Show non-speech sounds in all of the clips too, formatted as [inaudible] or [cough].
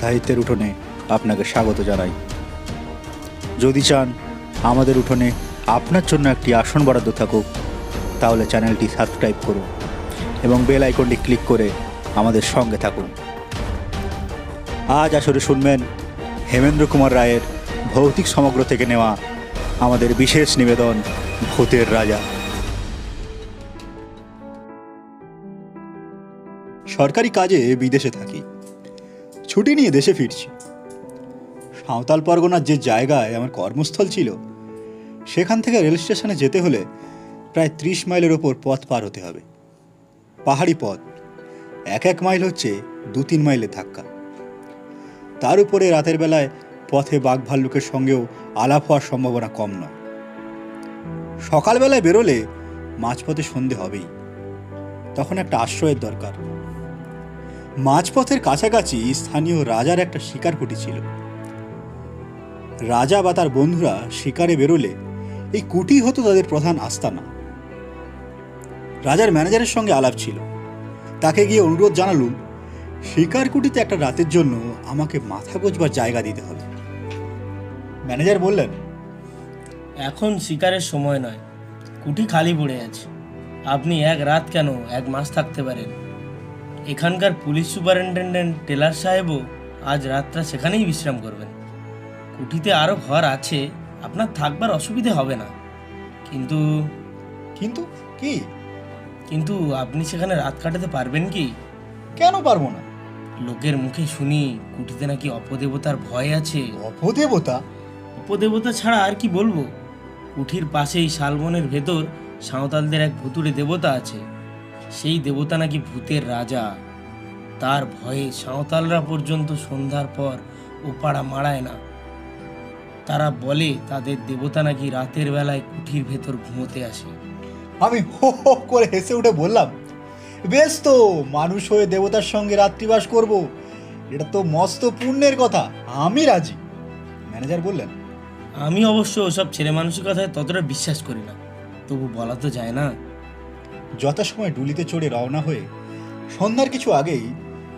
সাহিত্যের উঠোনে আপনাকে স্বাগত জানাই। যদি চান আমাদের উঠোনে আপনার জন্য একটি আসন বরাদ্দ থাকুক, তাহলে চ্যানেলটি সাবস্ক্রাইব করুন এবং বেল আইকনটি ক্লিক করে আমাদের সঙ্গে থাকুন। আজ আসরে শুনবেন হেমেন্দ্র কুমার রায়ের ভৌতিক সমগ্র থেকে নেওয়া আমাদের বিশেষ নিবেদন ভূতের রাজা। সরকারি কাজে বিদেশে থাকি। ছুটি নিয়ে দেশে ফিরছি। সাঁওতাল পরগনার যে জায়গায় আমার কর্মস্থল ছিল, সেখান থেকে রেল স্টেশনে যেতে হলে প্রায় ত্রিশ মাইলের ওপর পথ পার হতে হবে। পাহাড়ি পথ, এক এক মাইল হচ্ছে দু তিন মাইলের ধাক্কা। তার উপরে রাতের বেলায় পথে বাঘ ভাল্লুকের সঙ্গেও আলাপ হওয়ার সম্ভাবনা কম নয়। সকালবেলায় বেরোলে মাঝপথে সন্ধে হবেই। তখন একটা আশ্রয়ের দরকার। মাঝপথের কাছাকাছি স্থানীয় রাজার একটা শিকার কুটি ছিল। রাজা বা তার বন্ধুরা শিকারে বেরোলে এই কুটি হতো তাদের প্রধান আস্তানা। রাজার ম্যানেজারের সঙ্গে আলাপ ছিল। তাকে গিয়ে অনুরোধ জানালুম শিকার কুটিতে একটা রাতের জন্য আমাকে মাথা গোজবার জায়গা দিতে হবে। ম্যানেজার বললেন, এখন শিকারের সময় নয়। কুটি খালি পড়ে আছে। আপনি এক রাত কেন এক মাস থাকতে পারেন? এখানকার পুলিশ সুপারিনটেন্ডেন্ট টেলার সাহেবও আজ রাতটা সেখানেই বিশ্রাম করবেন। কুটিতে আরও ঘর আছে আপনার থাকবার অসুবিধে হবে না। কিন্তু কিন্তু কি? কিন্তু আপনি সেখানে রাত কাটাতে পারবেন কি? কেন পারব না? লোকের মুখে শুনি কুটিতে নাকি অপদেবতার ভয় আছে। অপদেবতা? উপদেবতা ছাড়া আর কি বলব? কুঠির পাশেই শালবনের ভেতর সাঁওতালদের এক ভুতুড়ে দেবতা আছে। সেই দেবতা নাকি ভূতের রাজা। তার ভয়ে সাঁওতালরা পর্যন্ত সন্ধ্যার পর ওপাড়া মারায় না। তারা বলে তাদের দেবতা নাকি রাতের বেলায় কুঠির ভেতর ঘুমোতে আসে। আমি হো হো করে হেসে উঠে বললাম বেশ তো মানুষ হয়ে দেবতার সঙ্গে রাত্রিবাস করব। এটা তো মস্ত পুণ্যের কথা আমি রাজি। ম্যানেজার বললেন আমি অবশ্য ওসব ছেলে মানুষের কথায় ততটা বিশ্বাস করি না। তবু বলা তো যায় না যথাসময় ডুলিতে চড়ে রওনা হয়ে সন্ধ্যার কিছু আগেই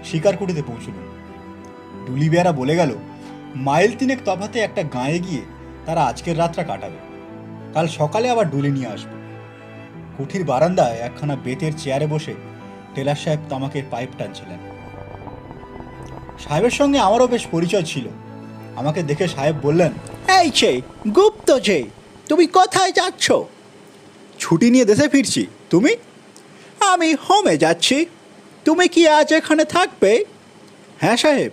শিকারকুটিতে পৌঁছল। ডুলি বেয়ারা বলে গেল মাইল তিনেক তফাতে একটা গাঁয়ে গিয়ে তারা আজকের রাতটা কাটাবে। কাল সকালে আবার ডুলি নিয়ে আসবে। কুঠির বারান্দায় একখানা বেতের চেয়ারে বসে টেলার সাহেব তামাকের পাইপ টানছিলেন। সাহেবের সঙ্গে আমারও বেশ পরিচয় ছিল। আমাকে দেখে সাহেব বললেন এই যে গুপ্ত যে তুমি কোথায় যাচ্ছ? ছুটি নিয়ে দেশে ফিরছি। তুমি? আমি হোমে যাচ্ছি। তুমি কি আজ এখানে থাকবে? হ্যাঁ সাহেব।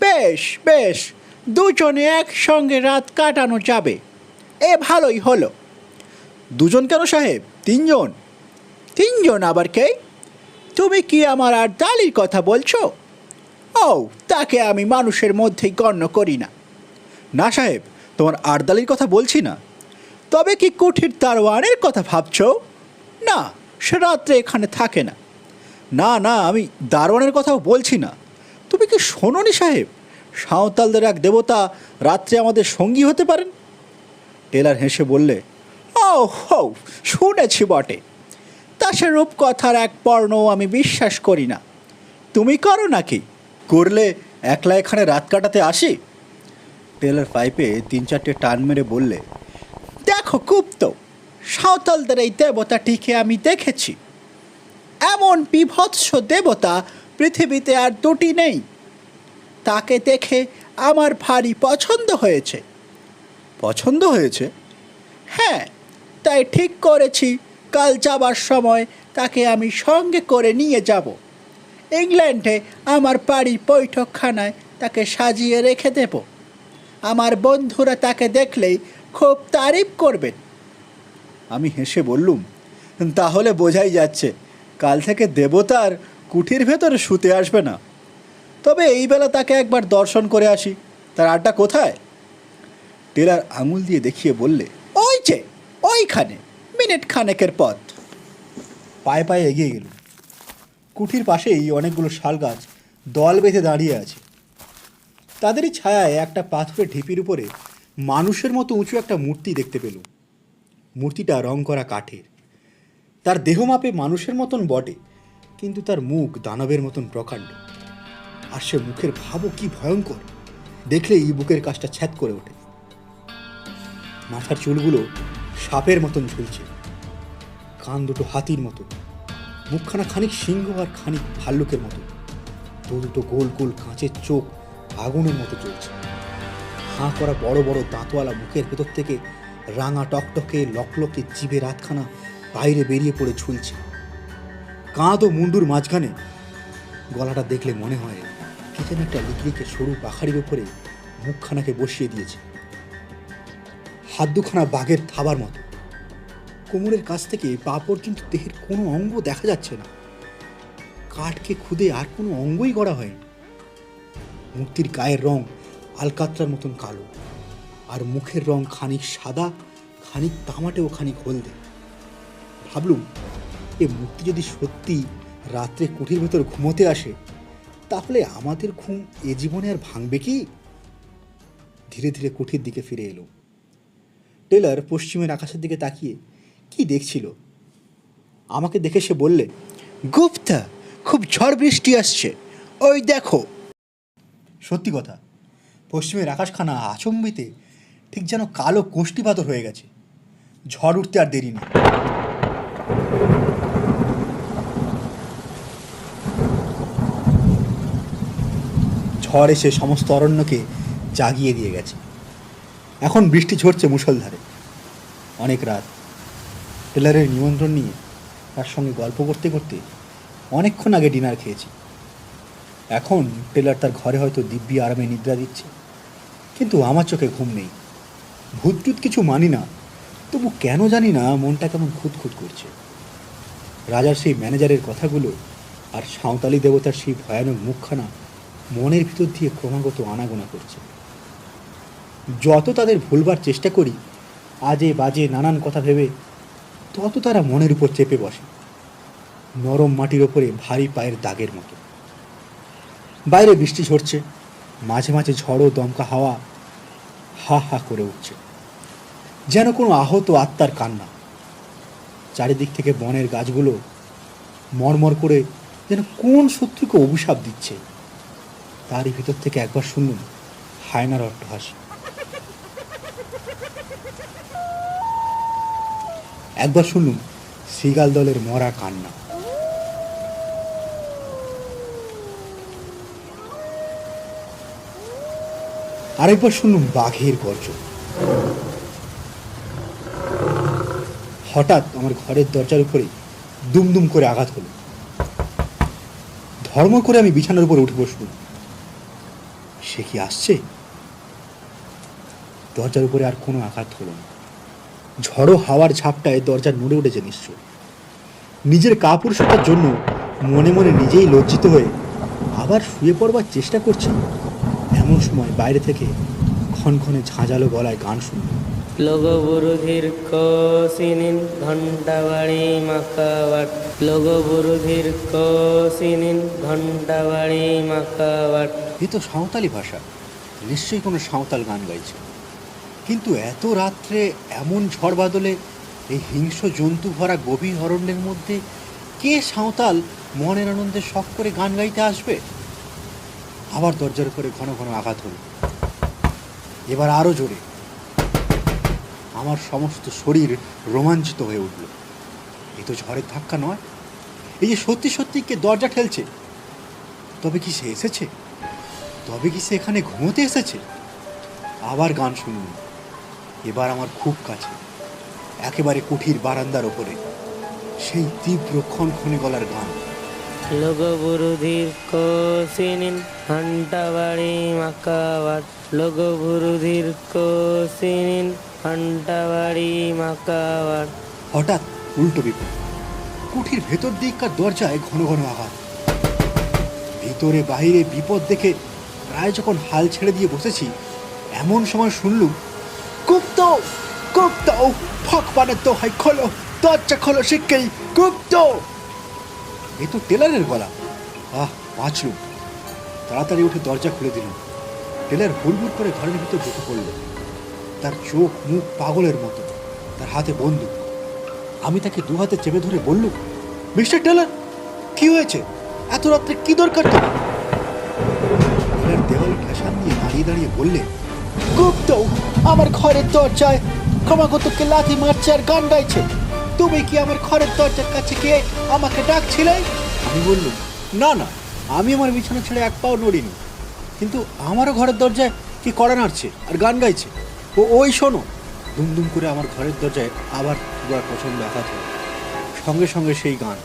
বেশ বেশ। দুজনে একসঙ্গে রাত কাটানো যাবে। এ ভালোই হলো। দুজন কেন, সাহেব? তিনজন? তিনজন আবার কে? তুমি কি আমার আর দালির কথা বলছো? ও, তাকে আমি মানুষের মধ্যেই গণ্য করি না। না, সাহেব, তোমার আরদালির কথা বলছি না। তবে কি কুঠির দারোয়ানের কথা ভাবছ? না সে রাত্রে এখানে থাকে না। না না, আমি দারোয়ানের কথাও বলছি না। তুমি কি শোনোনি সাহেব? সাঁওতালদের এক দেবতা রাত্রে আমাদের সঙ্গী হতে পারেন? টেলার হেসে বললে ও হো, শুনেছি বটে। তা সে রূপকথার এক পর্ণ আমি বিশ্বাস করি না। তুমি করো নাকি? করলে একলা এখানে রাত কাটাতে আসি? টেলার পাইপে তিন চারটে টান মেরে বললে, দেখো, গুপ্ত সাঁওতালদের এই দেবতাটিকে আমি দেখেছি। এমন বিভৎস দেবতা পৃথিবীতে আর দুটি নেই। তাকে দেখে আমার ভারী পছন্দ হয়েছে। পছন্দ হয়েছে? হ্যাঁ তাই ঠিক করেছি। কাল যাবার সময় তাকে আমি সঙ্গে করে নিয়ে যাব। ইংল্যান্ডে আমার বাড়ির বৈঠকখানায় তাকে সাজিয়ে রেখে দেব। আমার বন্ধুরা তাকে দেখলেই খুব তারিফ করবেন। আমি হেসে বললুম, তাহলে বোঝাই যাচ্ছে, কাল থেকে দেবতার কুঠির ভেতরে শুতে আসবে না। তবে এই বেলা তাকে একবার দর্শন করে আসি, তার আড্ডা কোথায়? টেলার আঙুল দিয়ে দেখিয়ে বললে, ওই যে, ওইখানে, মিনিট খানেকের পথ। পায়ে পায়ে এগিয়ে গেল কুঠির পাশেই অনেকগুলো শাল গাছ দল বেঁধে দাঁড়িয়ে আছে। তাদেরই ছায়ায় একটা পাথরের ঢিপির উপরে মানুষের মতো উঁচু একটা মূর্তি দেখতে পেল মূর্তিটা রং করা কাঠের। তার দেহ মাপে মানুষের মতন বটে, কিন্তু তার মুখ দানবের মতন প্রকাণ্ড। আর সে মুখের ভাবও কি ভয়ঙ্কর দেখলে এই বুকের কাজটা ছ্যাদ করে ওঠে। মাথার চুলগুলো সাপের মতন ঝুলছে। কান দুটো হাতির মতো। মুখখানা খানিক সিংহ আর খানিক ভাল্লুকের মতো। দু দুটো গোল গোল কাঁচের চোখ আগুনের মতো জ্বলছে। হাঁ করা বড় বড় দাঁতওয়ালা মুখের ভেতর থেকে রাঙা টকটকে লকলকে জিভে রাতখানা বাইরে বেরিয়ে পড়ে ঝুলছে। কাঁধ ও মুন্ডুর মাঝখানে। গলাটা দেখলে মনে হয় কি যেন একটা লিকলিকে সরু পাখাড়ির উপরে মুখখানাকে বসিয়ে দিয়েছে। হাত দুখানা বাঘের থাবার মতো। কোমরের কাছ থেকে পা পর্যন্ত দেহের কোনো অঙ্গ দেখা যাচ্ছে না। কাঠকে খুদে আর কোনো অঙ্গই গড়া হয়নি। মূর্তির গায়ের রং আলকাত্রার মতন কালো। আর মুখের রং খানিক সাদা, খানিক তামাটে ও খানিক হলদে। ভাবলুম, এ মূর্তি যদি সত্যি রাত্রে কুঠির ভেতর ঘুমোতে আসে, তাহলে আমাদের ঘুম এ জীবনে আর ভাঙবে কি? ধীরে ধীরে কুঠির দিকে ফিরে এলো টেলার পশ্চিমের আকাশের দিকে তাকিয়ে, কি দেখছিল? আমাকে দেখে সে বললে, গুপ্তা, খুব ঝড় বৃষ্টি আসছে। ওই দেখো। সত্যি কথা, পশ্চিমের আকাশখানা আচম্বিতে ঠিক যেন কালো কোষ্টি পাথর হয়ে গেছে। ঝড় উঠতে আর দেরি নেই। ঝড় এসে সমস্ত অরণ্যকে জাগিয়ে দিয়ে গেছে। এখন বৃষ্টি ঝরছে মুষলধারে। অনেক রাত। টেলারের নিমন্ত্রণ নিয়ে তার সঙ্গে গল্প করতে করতে অনেকক্ষণ আগে ডিনার খেয়েছি। এখন টেলার তার ঘরে হয়তো দিব্যি আরামে নিদ্রা দিচ্ছে। কিন্তু আমার চোখে ঘুম নেই। ভূতটুত কিছু মানি না। তবু কেন জানি না মনটা কেমন খুঁতখুত করছে। রাজার সেই ম্যানেজারের কথাগুলো আর সাঁওতালি দেবতার সেই ভয়ানক মুখখানা মনের ভিতর দিয়ে ক্রমাগত আনাগোনা করছে। যত তাদের ভুলবার চেষ্টা করি, আজে বাজে নানান কথা ভেবে, তত তারা মনের উপর চেপে বসে, নরম মাটির ওপরে ভারী পায়ের দাগের মতো। বাইরে বৃষ্টি ঝরছে, মাঝে মাঝে ঝড়ো দমকা হাওয়া হা হা করে উঠছে। যেন কোনো আহত আত্মার কান্না। চারিদিক থেকে বনের গাছগুলো মরমর করে যেন কোন শত্রুকে অভিশাপ দিচ্ছে। তারই ভিতর থেকে একবার শুনুন হায়নার অট্টহাসি। একবার শুনুন সিগাল দলের মরা কান্না। আরেকবার শুনুন বাঘের গর্জন হঠাৎ আমার ঘরের দরজার উপরে দুমদুম করে আঘাত হলো। ধর্ম করে আমি বিছানার উপরে উঠে বসলুম। সে কি আসছে? দরজার উপরে আর কোনো আঘাত হলো না। ঝড়ো হাওয়ার ঝাপটায় দরজা নড়ে উঠেছে নিশ্চয়। নিজের কাপুরুষতার জন্য মনে মনে নিজেই লজ্জিত হয়ে আবার শুয়ে পড়বার চেষ্টা করছি। সময় বাইরে থেকে ক্ষণক্ষণে ঝাঁঝালো গলায় গান শুনলাম লগবুরুধির কসিনিন ঘণ্টাবাড়ি মাকাবাট লগবুরুধির কসিনিন ঘণ্টাবাড়ি মাকাবাট এ তো সাঁওতালি ভাষা। নিশ্চয়ই কোনো সাঁওতাল গান গাইছে। কিন্তু এত রাত্রে এমন ঝড় বাদলে এই হিংস্র জন্তু ভরা গভীর অরণ্যের মধ্যে কে সাঁওতাল মনের আনন্দে শখ করে গান গাইতে আসবে? আবার দরজার উপরে ঘন ঘন আঘাত হল। এবার আরও জোরে। আমার সমস্ত শরীর রোমাঞ্চিত হয়ে উঠল। এ তো ঝড়ের ধাক্কা নয়। এই যে সত্যি সত্যি কে দরজা ঠেলছে। তবে কি সে এসেছে? তবে কি সে এখানে ঘুমোতে এসেছে? আবার গান শুনুন। এবার আমার খুব কাছে। একেবারে কুঠির বারান্দার ওপরে। সেই তীব্র ক্ষণক্ষণে গলার গান। লগবুরুধির কসিনিন ঘণ্টাবাড়ি মাকাবাট লগবুরুধির কসিনিন ঘণ্টাবাড়ি মাকাবাট হঠাৎ উল্টো বিপদ। কুঠির ভেতর দিককার দরজায় ঘন ঘন আঘাত। ভিতরে বাইরে বিপদ দেখে প্রায় যখন হাল ছেড়ে দিয়ে বসেছি, এমন সময় শুনলুম গুপ্ত! গুপ্ত! পানের তো হাই খোলো, দরজা খোলো শিখকেই গুপ্ত! এ তো টেলারের গলা। আহ বাঁচলুম তাড়াতাড়ি উঠে দরজা খুলে দিল টেলার হুড়মুড় করে ঘরের ভিতর ঢুকে পড়ল। তার চোখ, মুখ পাগলের মতো। তার হাতে বন্দুক। আমি তাকে দু হাতে চেপে ধরে বললুম, মিস্টার টেলার, কি হয়েছে? এত রাত্রে কি দরকার তোমার? দাঁড়িয়ে বললে, গুপ্ত, আমার ঘরের দরজায় ক্রমাগতকে লাথি মারছে আর গান গাইছে। তুমি কি আমার ঘরের দরজার কাছে গিয়ে আমাকে ডাকছিলে? আমি বললুম না না আমি আমার বিছানা ছেড়ে এক পাও নড়িনি। কিন্তু আমারও ঘরের দরজায় কি কড়া নাড়ছে আর গান গাইছে? ও ওই শোনো। দুমদুম করে আমার ঘরের দরজায় আবার দুয়ার পছন্দ আঘাত হলো। সঙ্গে সঙ্গে সেই গান।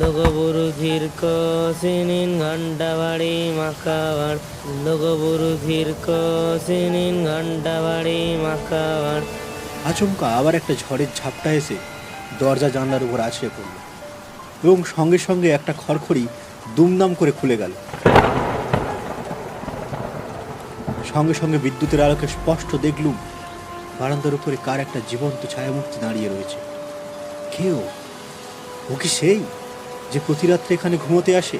লোকবুরু ধীর্ক সিনিন ঘণ্টা বাড়ি মাকাবার। লোকবুরু ধীর্ক সিনিন ঘণ্টা বাড়ি মাকাবার। আচমকা আবার একটা ঝড়ের ঝাপটা এসে দরজা জানলার উপর আছড়ে পড়ল এবং সঙ্গে সঙ্গে একটা খড়খড়ি দুমদাম করে খুলে গেল। সঙ্গে সঙ্গে বিদ্যুতের আলোকে স্পষ্ট দেখলুম বারান্দার উপরে কার একটা জীবন্ত ছায়ামূর্তি দাঁড়িয়ে রয়েছে। কেউ? ও কি সেই যে প্রতি রাত্রে এখানে ঘুমোতে আসে?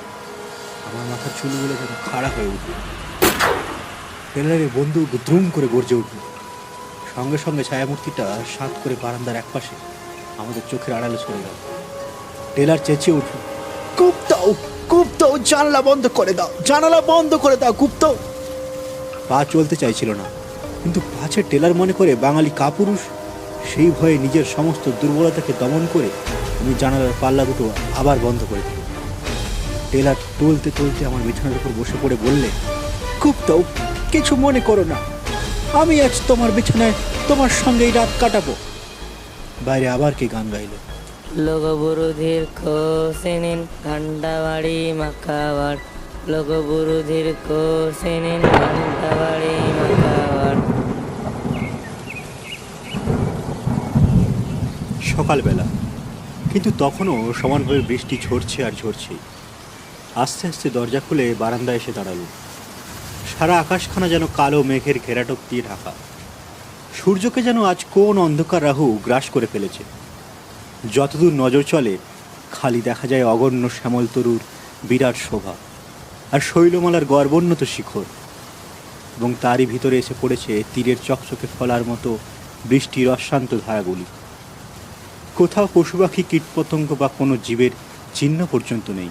আমার মাথার চুলগুলো যেন খাড়া হয়ে উঠল। টেলারের বন্দুক দ্রুম করে গর্জে উঠল। সঙ্গে সঙ্গে ছায়ামূর্তিটা সাত করে বারান্দার একপাশে আমাদের চোখের আড়ালে সরে গেল টেলার চেঁচিয়ে উঠল কুপ্তাও কুপ্তাও জানলা বন্ধ করে দাও, জানালা বন্ধ করে দাও কুপ্তাও পা চলতে চাইছিল না, কিন্তু পাছে টেলার মনে করে বাঙালি কাপুরুষ সেই ভয়ে নিজের সমস্ত দুর্বলতাকে দমন করে আমি জানালার পাল্লা দুটো আবার বন্ধ করে দিল। টেলার টলতে টলতে আমার বিছানার উপর বসে পড়ে বললে কুপ্তাও কিছু মনে করো না, আমি আজ তোমার বিছানায় তোমার সঙ্গেই রাত কাটাবো। বাইরে আবার কি গান গাইলো? লোকবুরু ধীর্ক সিনিন ঘণ্টা বাড়ি মাকাবার লোকবুরু ধীর্ক সিনিন মাকাবার সকালবেলা। কিন্তু তখনও সমানভাবে বৃষ্টি ঝরছে আর ঝরছে আস্তে আস্তে দরজা খুলে বারান্দায় এসে দাঁড়াল। সারা আকাশখানা যেন কালো মেঘের ঘেরাটোপ দিয়ে ঢাকা। সূর্যকে যেন আজ কোন অন্ধকার রাহু গ্রাস করে ফেলেছে। যতদূর নজর চলে, খালি দেখা যায় অগণ্য শ্যামল তরুর বিরাট শোভা আর শৈলমালার গর্বোন্নত শিখর এবং তারই ভিতরে এসে পড়েছে তীরের চকচকে ফলার মতো বৃষ্টির অশান্ত ধারাগুলি। কোথাও পশু পাখি, কীটপতঙ্গ বা কোনো জীবের চিহ্ন পর্যন্ত নেই।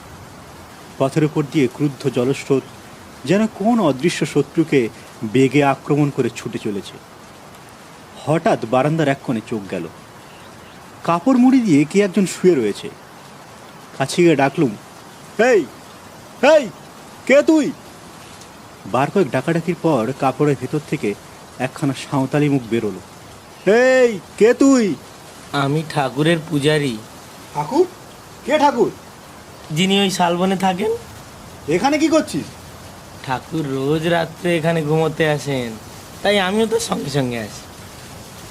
পথের উপর দিয়ে ক্রুদ্ধ জলস্রোত যেন কোন অদৃশ্য শত্রুকে বেগে আক্রমণ করে ছুটে চলেছে। হঠাৎ বারান্দার এক কোণে চোখ গেল। কাপড় মুড়ি দিয়ে কে একজন শুয়ে রয়েছে। কাছে গিয়ে ডাকলুম এই এই কে তুই? বার কয়েক ডাকাডাকির পর কাপড়ের ভেতর থেকে একখানা সাঁওতালি মুখ বেরোলো। এই কে তুই? আমি ঠাকুরের পূজারি। ঠাকুর? কে ঠাকুর? যিনি ওই শালবনে থাকেন। এখানে কি করছিস? ঠাকুর রোজ রাত্রে এখানে ঘুমোতে আসেন। তাই আমিও তো সঙ্গে সঙ্গে আসি।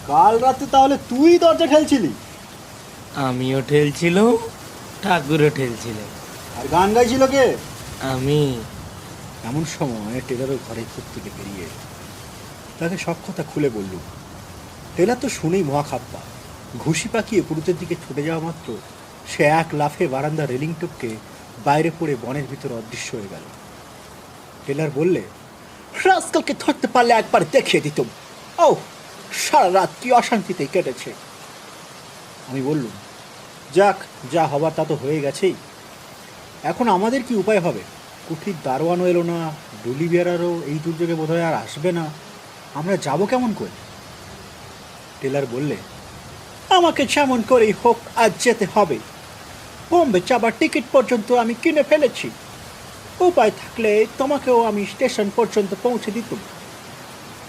কাল রাতে তাহলে তুই দরজা খেলছিলি আমিও ঠেলছিলাম ঠাকুরও ঠেলছিলেন। আর গান গাইছিল কে? আমি। এমন সময় টেলারের ঘরে খুব থেকে বেরিয়ে। তাকে সব কথা খুলে বলল টেলার তো শুনেই মহা খাপ্পা। ঘুষি পাকিয়ে পুরুতের দিকে ছুটে যাওয়া মাত্র সে এক লাফে বারান্দা রেলিং টপকে বাইরে পড়ে বনের ভিতর অদৃশ্য হয়ে গেল। টেলার বললে রাস্কালকে ধরতে পারলে একবার দেখিয়ে দিতুম। ও সারা রাত কি অশান্তিতে কেটেছে? আমি বললুম, যাক, যা হবার তা তো হয়ে গেছেই। এখন আমাদের কি উপায় হবে? কুঠির দারোয়ানও এলো না, ডুলি বেয়ারারও এই দুর্যোগে বোধহয় আর আসবে না। আমরা যাব কেমন করে? টেলার বললে, আমাকে যেমন করেই হোক, আজ যেতে হবে। বোম্বে যাবার টিকিট পর্যন্ত আমি কিনে ফেলেছি। উপায় থাকলে তোমাকেও আমি স্টেশন পর্যন্ত পৌঁছে দিতাম।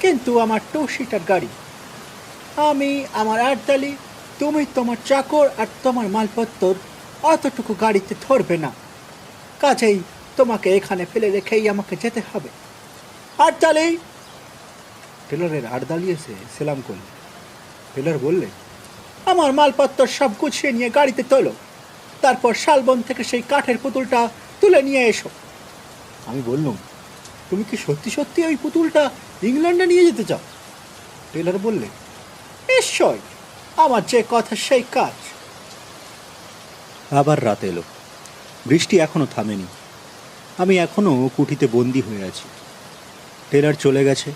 কিন্তু আমার টু সিটার গাড়ি আমি আমার আটদালি তুমি তোমার চাকর আর তোমার মালপত্তর অতটুকু গাড়িতে ধরবে না। কাজেই তোমাকে এখানে ফেলে রেখেই আমাকে যেতে হবে। তাহলেই টেলরের আট দাঁড়িয়ে এসে সেলাম করলে। টেলর বললে আমার মালপত্র সব গুছিয়ে নিয়ে গাড়িতে তোলো। তারপর শালবন থেকে সেই কাঠের পুতুলটা তুলে নিয়ে এসো। আমি বললুম তুমি কি সত্যি সত্যি ওই পুতুলটা ইংল্যান্ডে নিয়ে যেতে চাও? টেলর বললে নিশ্চয়। আমার যে কথা সেই কাজ। আবার রাত এলো। বৃষ্টি এখনও থামেনি। আমি এখনও কুঠিতে বন্দি হয়ে আছি। টেলার চলে গেছে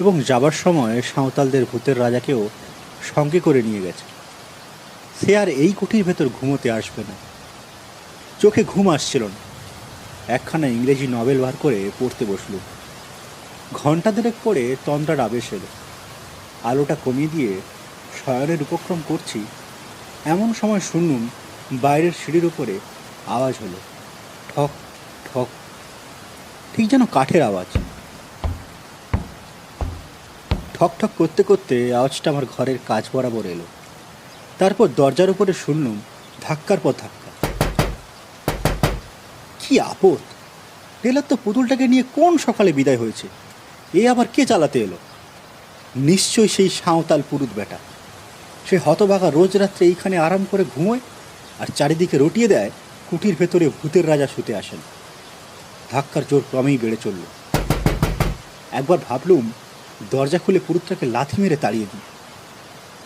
এবং যাবার সময় সাঁওতালদের ভূতের রাজাকেও সঙ্গে করে নিয়ে গেছে। সে আর এই কুঠির ভেতর ঘুমোতে আসবে না। চোখে ঘুম আসছিল না। একখানা ইংরেজি নভেল বার করে পড়তে বসল। ঘণ্টা দেড়েক পরে তন্দ্রার আবেশ এলো। আলোটা কমিয়ে দিয়ে শয়নের উপক্রম করছি। এমন সময় শুনলুম বাইরের সিঁড়ির উপরে আওয়াজ হলো। ঠক ঠক। ঠিক যেন কাঠের আওয়াজ। ঠক ঠক করতে করতে আওয়াজটা আমার ঘরের কাজ বরাবর এলো। তারপর দরজার উপরে শুনলুম ধাক্কার পর ধাক্কা। কি আপদ! টেলার তো পুতুলটাকে নিয়ে কোন সকালে বিদায় হয়েছে? এ আবার কে চালাতে এলো? নিশ্চয়ই সেই সাঁওতাল পুরুত বেটা। সে হতবাগা রোজ রাত্রে এইখানে আরাম করে ঘুমোয় আর চারিদিকে রটিয়ে দেয় কুটির ভেতরে ভূতের রাজা শুতে আসেন। ধাক্কার জোর ক্রমেই বেড়ে চলল। একবার ভাবলুম, দরজা খুলে পুরুতটাকে লাথি মেরে তাড়িয়ে দিই।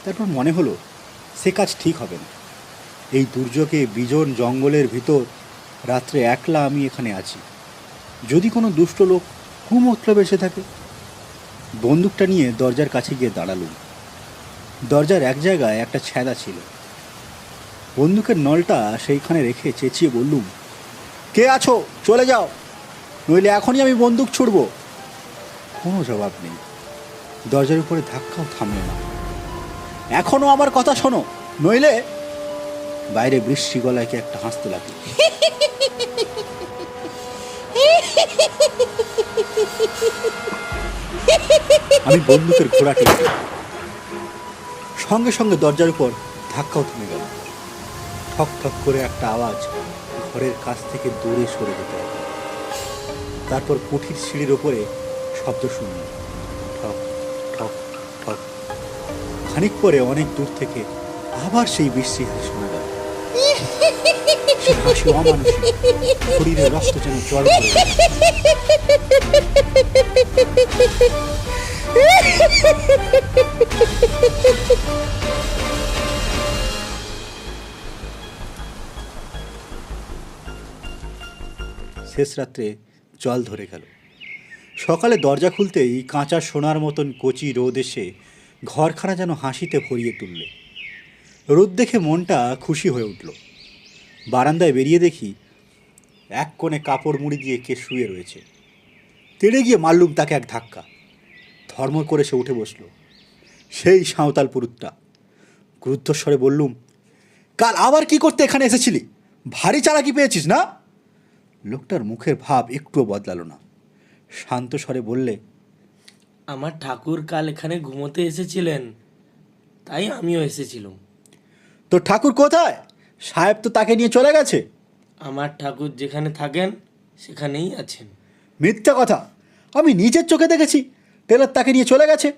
তারপর মনে হলো, সে কাজ ঠিক হবে না। এই দুর্যোগে বিজন জঙ্গলের ভিতর রাত্রে একলা আমি এখানে আছি। যদি কোনো দুষ্ট লোক কুমতলব এসে থাকে বন্দুকটা নিয়ে দরজার কাছে গিয়ে দাঁড়ালুম। দরজার এক জায়গায় একটা ছেঁদা ছিল। বন্দুকের নলটা সেইখানে রেখে চেঁচিয়ে বললুম, কে আছো? চলে যাও। নইলে এখনই আমি বন্দুক ছুড়ব। কোনো জবাব নেই। দরজার উপরে ধাক্কাও থামল না। এখনও আমার কথা শোনো, নইলে? বাইরে বৃষ্টি গলায় কে একটা হাসতে লাগল। [laughs] আমি বন্দুকের ঘোড়া সঙ্গে সঙ্গে দরজার উপর ধাক্কাও থেমে গেল। ঠক ঠক করে একটা আওয়াজ ঘরের কাছ থেকে দূরে সরে যেতে তারপর কুঠির সিঁড়ির ওপরে শব্দ শুনল ঠক ঠক ঠক। খানিক পরে অনেক দূর থেকে আবার সেই বৃষ্টি শোনা শেষ রাত্রে জল ধরে গেল। সকালে দরজা খুলতেই কাঁচা সোনার মতন কচি রোদ এসে ঘরখানা যেন হাসিতে ভরিয়ে তুললে। রোদ দেখে মনটা খুশি হয়ে উঠল। বারান্দায় বেরিয়ে দেখি এক কোণে কাপড় মুড়ি দিয়ে কে শুয়ে রয়েছে। তেড়ে গিয়ে মারলুম তাকে এক ধাক্কা। ধর্ম করে সে উঠে বসল। সেই সাঁওতাল পুরুতটা ক্রুদ্ধস্বরে বললুম কাল আবার কি করতে এখানে এসেছিলি? ভারী চালাকি পেয়েছিস না? লোকটার মুখের ভাব একটুও বদলালো না। শান্ত স্বরে বললে আমার ঠাকুর কাল এখানে ঘুমোতে এসেছিলেন তাই আমিও এসেছিলাম। তোর ঠাকুর কোথায়? সাহেব তো তাকে নিয়ে চলে গেছে। আমার ঠাকুর যেখানে থাকেন সেখানেই আছেন। মিথ্যা কথা। আমি নিজের চোখে দেখেছি টেলার তাকে নিয়ে চলে গেছে।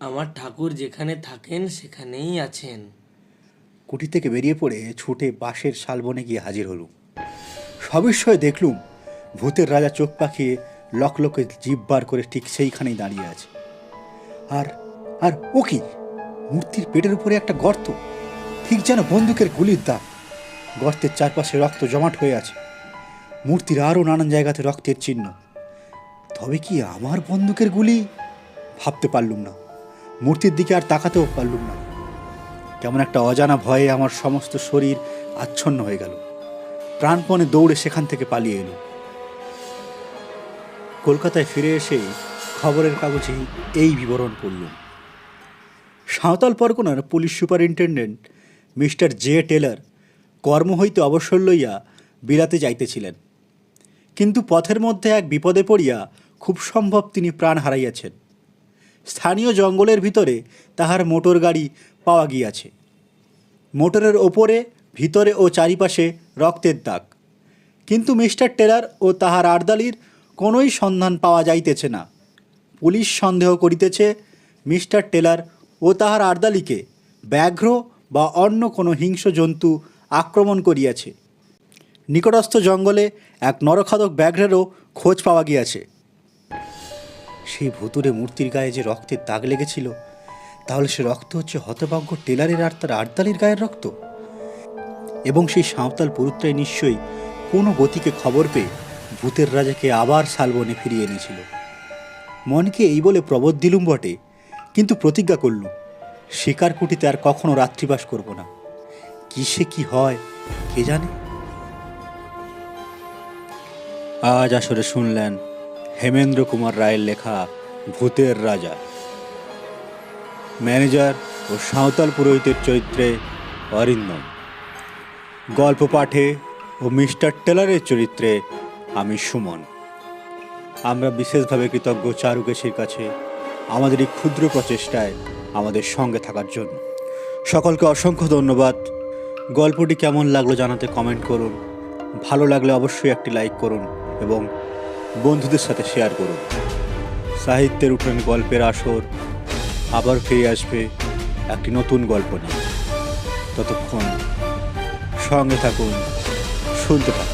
আমার ঠাকুর যেখানে থাকেন সেখানেই আছেন। কুটি থেকে বেরিয়ে পড়ে ছুটে বাঁশের শালবনে গিয়ে হাজির হলুম। সবিস্ময়ে দেখলুম ভূতের রাজা চোখ পাকিয়ে লকলকে জিভ বার করে ঠিক সেইখানেই দাঁড়িয়ে আছে। আর আর ও কি? মূর্তির পেটের উপরে একটা গর্ত? ঠিক যেন বন্দুকের গুলির দাগ। গর্তের চারপাশে রক্ত জমাট হয়ে আছে। মূর্তির আরও নানান জায়গাতে রক্তের চিহ্ন। তবে কি আমার বন্দুকের গুলি? ভাবতে পারলুম না। মূর্তির দিকে আর তাকাতেও পারলুম না। কেমন একটা অজানা ভয়ে আমার সমস্ত শরীর আচ্ছন্ন হয়ে গেল। প্রাণপণে দৌড়ে সেখান থেকে পালিয়ে এলো। কলকাতায় ফিরে এসে খবরের কাগজে এই বিবরণ পড়লুম। সাঁওতাল পরগনার police superintendent mister J Taylor কর্ম হইতে অবসর লইয়া বিলাতে যাইতেছিলেন। কিন্তু পথের মধ্যে এক বিপদে পড়িয়া খুব সম্ভব তিনি প্রাণ হারাইয়াছেন। স্থানীয় জঙ্গলের ভিতরে তাহার মোটর গাড়ি পাওয়া গিয়াছে। মোটরের ওপরে, ভিতরে ও চারিপাশে রক্তের দাগ। কিন্তু মিস্টার টেলার ও তাহার আর্দালির কোনোই সন্ধান পাওয়া যাইতেছে না। পুলিশ সন্দেহ করিতেছে, মিস্টার টেলার ও তাহার আর্দালিকে ব্যাঘ্র বা অন্য কোনো হিংস্র জন্তু আক্রমণ করিয়াছে। নিকটস্থ জঙ্গলে এক নরখাদক ব্যাঘ্রেরও খোঁজ পাওয়া গিয়াছে। সেই ভুতুরে মূর্তির গায়ে যে রক্তের দাগ লেগেছিল, তাহলে সে রক্ত হচ্ছে হতভাগ্য টেলারের আর তার আর্দালির গায়ের রক্ত? এবং সেই সাঁওতাল পুরুত্রাই নিশ্চয়ই কোনো গতিকে খবর পেয়ে ভূতের রাজাকে আবার শালবনে ফিরিয়ে এনেছিল। মনকে এই বলে প্রবোধ দিলুম বটে, কিন্তু প্রতিজ্ঞা করলুম শিকার কুটিতে আর কখনো রাত্রিবাস করব না। কিসে কি হয়, কে জানে? আজ আসরে শুনলেন হেমেন্দ্র কুমার রায়ের লেখা ভূতের রাজা। ম্যানেজার ও সাঁওতাল পুরোহিতের চরিত্রে অরিন্দম। গল্প পাঠে ও মিস্টার টেলারের চরিত্রে আমি সুমন। আমরা বিশেষভাবে কৃতজ্ঞ চারুকেশির কাছে আমাদের এই ক্ষুদ্র প্রচেষ্টায় আমাদের সঙ্গে থাকার জন্য। সকলকে অসংখ্য ধন্যবাদ। গল্পটি কেমন লাগল জানাতে কমেন্ট করুন। ভালো লাগলে অবশ্যই একটি লাইক করুন এবং বন্ধুদের সাথে শেয়ার করুন। সাহিত্যের উঠোন গল্পের আসর, আবার ফিরে আসবে একটি নতুন গল্প নিয়ে। ততক্ষণ সঙ্গে থাকুন, শুনতে থাকুন।